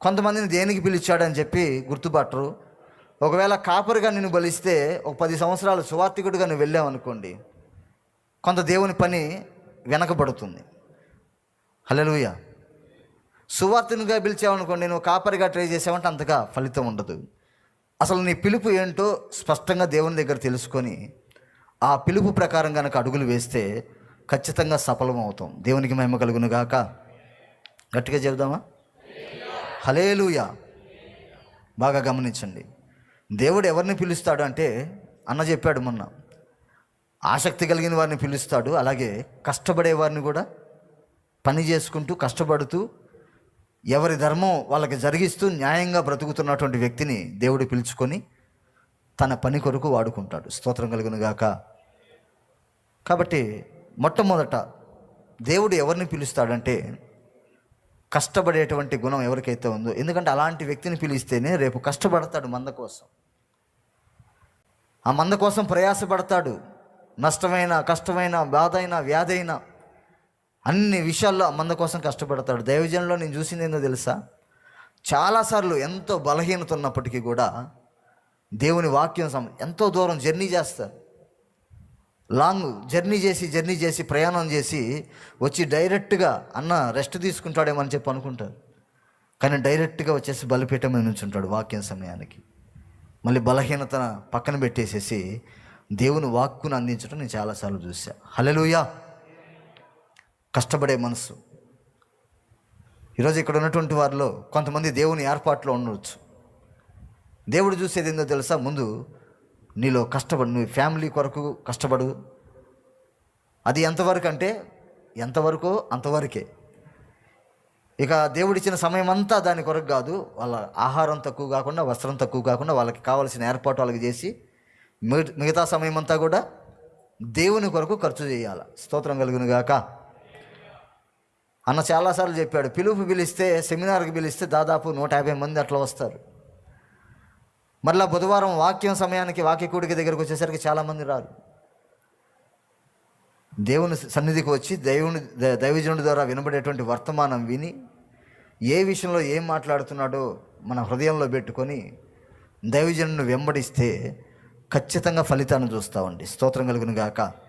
కొంతమందిని దేనికి పిలిచాడని చెప్పి గుర్తుపట్టరు. ఒకవేళ కాపరిగా నిన్ను బలిస్తే ఒక పది సంవత్సరాలు సువార్థికుడిగా నువ్వు వెళ్ళావు అనుకోండి కొంత దేవుని పని వెనకబడుతుంది. హల్లెలూయా. సువార్తనుగా పిలిచావనుకోండి నువ్వు కాపరిగా ట్రై చేసావంటే అంతగా ఫలితం ఉండదు. అసలు నీ పిలుపు ఏంటో స్పష్టంగా దేవుని దగ్గర తెలుసుకొని ఆ పిలుపు ప్రకారం కనుక అడుగులు వేస్తే ఖచ్చితంగా సఫలం అవుతాం దేవునికి మహిమ కలుగును గాక గట్టిగా చెబుదామా? హలేలుయ బాగా గమనించండి. దేవుడు ఎవరిని పిలుస్తాడు అంటే అన్న చెప్పాడు మొన్న. ఆసక్తి కలిగిన వారిని పిలుస్తాడు అలాగే కష్టపడే వారిని కూడా పని చేసుకుంటూ కష్టపడుతూ ఎవరి ధర్మం వాళ్ళకి జరిగిస్తూ న్యాయంగా బ్రతుకుతున్నటువంటి వ్యక్తిని దేవుడు పిలుచుకొని తన పని కొరకు వాడుకుంటాడు. స్తోత్రం కలుగును గాక. కాబట్టి మొట్టమొదట దేవుడు ఎవరిని పిలుస్తాడంటే కష్టపడేటువంటి గుణం ఎవరికైతే ఉందో. ఎందుకంటే అలాంటి వ్యక్తిని పిలిస్తేనే రేపు కష్టపడతాడు మంద కోసం. ఆ మంద కోసం ప్రయాసపడతాడు. నష్టమైన కష్టమైన బాధ అయినా వ్యాధి అయినా అన్ని విషయాల్లో ఆ మంద కోసం కష్టపడతాడు. దైవజనంలో నేను చూసింది ఏందో తెలుసా? చాలాసార్లు ఎంతో బలహీనత ఉన్నప్పటికీ కూడా దేవుని వాక్యం సం ఎంతో దూరం జర్నీ చేస్తారు. లాంగ్ జర్నీ చేసి జర్నీ చేసి ప్రయాణం చేసి వచ్చి డైరెక్ట్గా అన్న రెస్ట్ తీసుకుంటాడేమని చెప్పి అనుకుంటారు. కానీ డైరెక్ట్గా వచ్చేసి బలిపీఠం మీద నుంచుంటాడు వాక్యం సమయానికి. మళ్ళీ బలహీనత పక్కన పెట్టేసేసి దేవుని వాక్కును అందించడం నేను చాలాసార్లు చూసా హలెలుయా కష్టపడే మనసు. ఈరోజు ఇక్కడ ఉన్నటువంటి వారిలో కొంతమంది దేవుని ఏర్పాట్లో ఉండవచ్చు దేవుడు చూసేది ఏందో తెలుసా? ముందు నీలో కష్టపడు నువ్వు ఫ్యామిలీ కొరకు కష్టపడు. అది ఎంతవరకు అంటే ఎంతవరకు అంతవరకే. ఇక దేవుడిచ్చిన సమయం అంతా దాని కొరకు కాదు వాళ్ళ ఆహారం తక్కువ కాకుండా వస్త్రం తక్కువ కాకుండా వాళ్ళకి కావాల్సిన ఏర్పాటు వాళ్ళకి చేసి మిగ- మిగతా సమయం అంతా కూడా దేవుని కొరకు ఖర్చు చేయాలి. స్తోత్రం కలుగును గాక. అన్న చాలాసార్లు చెప్పాడు పిలుపు పిలిస్తే సెమినార్కి పిలిస్తే దాదాపు నూట యాభై మంది అట్లా వస్తారు. మరలా బుధవారం వాక్యం సమయానికి వాక్యకూడిక దగ్గరకు వచ్చేసరికి చాలామంది రారు. దేవుని సన్నిధికి వచ్చి దేవుని ద- దైవజనుడి ద్వారా వినబడేటువంటి వర్తమానం విని ఏ విషయంలో ఏం మాట్లాడుతున్నాడో మన హృదయంలో పెట్టుకొని దైవజనుని వెంబడిస్తే ఖచ్చితంగా ఫలితాన్ని చూస్తామండి స్తోత్రం కలుగును గాక.